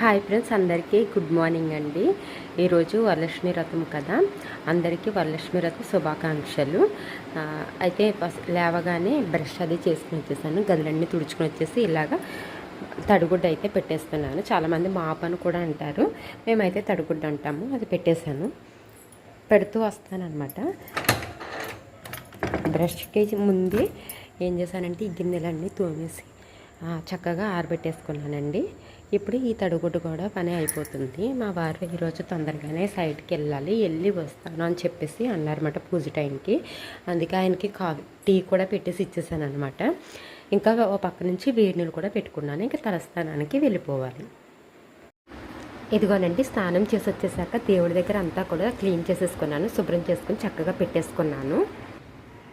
Hi friends అందరికీ good morning అండి. ఈరోజు వరలక్ష్మి వ్రతం కదా. అందరికీ వరలక్ష్మి వ్రతం శుభాకాంక్షలు. అయితే ఫస్ట్ లేవగానే బ్రష్ అది చేసుకుని వచ్చేసాను. గదులన్నీ తుడుచుకుని వచ్చేసి ఇలాగా తడిగుడ్డ అయితే పెట్టేస్తున్నాను. చాలామంది మాప్ అని కూడా అంటారు. మేమైతే తడిగుడ్డ అంటాము. అది పెట్టేశాను. పెడుతూ వస్తానమాట బ్రష్కి ముందే ఏం చేశానంటే ఈ గిన్నెలన్నీ తోమేసి చక్కగా ఆరబెట్టేసుకున్నానండి. ఇప్పుడు ఈ తడుగుడ్డు కూడా పని అయిపోతుంది. మా వారు ఈరోజు తొందరగానే సైడ్కి వెళ్ళాలి. వెళ్ళి వస్తాను అని చెప్పేసి అన్నారన్నమాట పూజ టైంకి. అందుకే ఆయనకి కాఫీ టీ కూడా పెట్టేసి ఇచ్చేసాను అనమాట ఇంకా ఓ పక్క నుంచి వేడి నీళ్ళు కూడా పెట్టుకున్నాను. ఇంకా తలస్థానానికి వెళ్ళిపోవాలి. ఇదిగోనండి స్నానం చేసి వచ్చేసాక దేవుడి దగ్గర అంతా కూడా క్లీన్ చేసేసుకున్నాను. శుభ్రం చేసుకుని చక్కగా పెట్టేసుకున్నాను.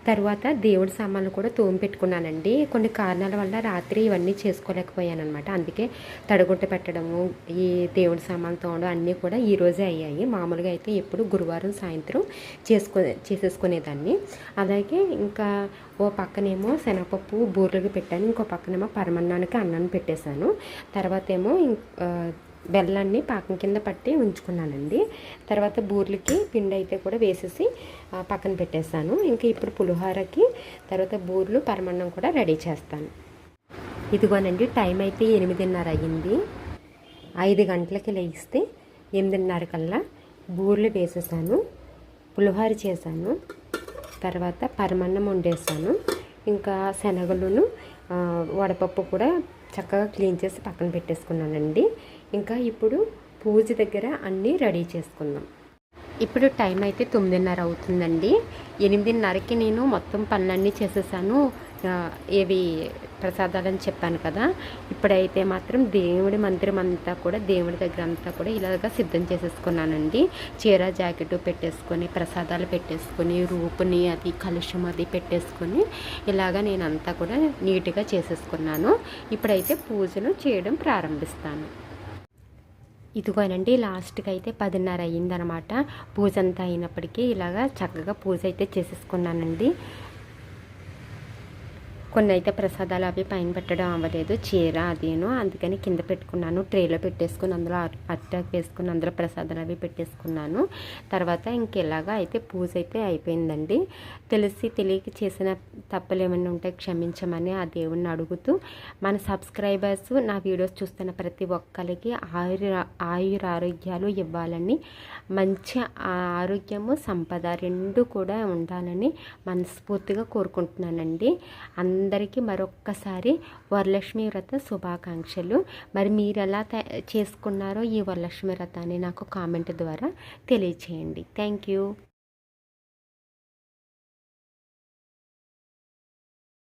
తర్వాత దేవుడి సామాన్లు కూడా తోమి పెట్టుకున్నానండి. కొన్ని కారణాల వల్ల రాత్రి ఇవన్నీ చేసుకోలేకపోయాను అనమాట అందుకే తడగుట్ట పెట్టడము ఈ దేవుడి సామాన్లు తోమడం అన్నీ కూడా ఈరోజే అయ్యాయి. మామూలుగా అయితే ఎప్పుడు గురువారం సాయంత్రం చేసుకో చేసేసుకునేదాన్ని. అలాగే ఇంకా ఓ పక్కనేమో శనగపప్పు బూరెలకి పెట్టాను. ఇంకో పక్కనేమో పరమన్నానికి అన్నం పెట్టేశాను. తర్వాత ఏమో ఇం- బెల్లాన్ని పాకం కింద పట్టి ఉంచుకున్నానండి. తర్వాత బూర్లకి పిండి అయితే కూడా వేసేసి పక్కన పెట్టేశాను. ఇంకా ఇప్పుడు పులిహోరకి తర్వాత బూర్లు పరమన్నం కూడా రెడీ చేస్తాను. ఇదిగోనండి టైం అయితే ఎనిమిదిన్నర అయ్యింది. ఐదు గంటలకి లేస్తే ఎనిమిదిన్నర కల్లా బూర్లు వేసేసాను పులిహోర చేశాను తర్వాత పరమన్నం వండేసాను ఇంకా శనగలను వడపప్పు కూడా చక్కగా క్లీన్ చేసి పక్కన పెట్టేసుకున్నానండి. ఇంకా ఇప్పుడు పూజ దగ్గర అన్నీ రెడీ చేసుకుందాం. ఇప్పుడు టైం అయితే తొమ్మిదిన్నర అవుతుందండి. ఎనిమిదిన్నరకి నేను మొత్తం పనులన్నీ చేసేసాను. ఏవి ఏవి ప్రసాదాలని చెప్పాను కదా. ఇప్పుడైతే మాత్రం దేవుడి మందిరం అంతా కూడా దేవుడి దగ్గర అంతా కూడా ఇలాగా సిద్ధం చేసేసుకున్నానండి. చీర జాకెట్ పెట్టేసుకొని ప్రసాదాలు పెట్టేసుకొని రూపుని అది కలుషం అది పెట్టేసుకొని ఇలాగా నేను అంతా కూడా నీట్గా చేసేసుకున్నాను. ఇప్పుడైతే పూజను చేయడం ప్రారంభిస్తాను. ఇదిగోనండి లాస్ట్కి అయితే పదిన్నర అయ్యిందనమాట. పూజ అంతా అయినప్పటికీ ఇలాగా చక్కగా పూజ అయితే చేసేసుకున్నానండి. కొన్ని అయితే ప్రసాదాలు అవి పైన పెట్టడం అవ్వలేదు. చీర అదేను. అందుకని కింద పెట్టుకున్నాను. ట్రేలో పెట్టేసుకుని అందులో అర- వేసుకుని అందులో ప్రసాదాలు అవి పెట్టేసుకున్నాను. తర్వాత ఇంకెలాగా అయితే పూజ అయితే అయిపోయిందండి. తెలిసి తెలియక చేసిన తప్పులు ఏమైనా ఉంటే క్షమించమని ఆ దేవుణ్ణి అడుగుతూ మన సబ్స్క్రైబర్స్ నా వీడియోస్ చూస్తున్న ప్రతి ఒక్కరికి ఆయుర ఆయుర ఆరోగ్యాలు ఇవ్వాలని మంచి ఆరోగ్యము సంపద రెండు కూడా ఉండాలని మనస్ఫూర్తిగా కోరుకుంటున్నానండి. అందరికీ మరొక్కసారి వరలక్ష్మి వ్రత శుభాకాంక్షలు. మరి మీరు ఎలా త- చేసుకున్నారో ఈ వరలక్ష్మి వ్రతాన్ని నాకు కామెంట్ ద్వారా తెలియచేయండి. Thank you.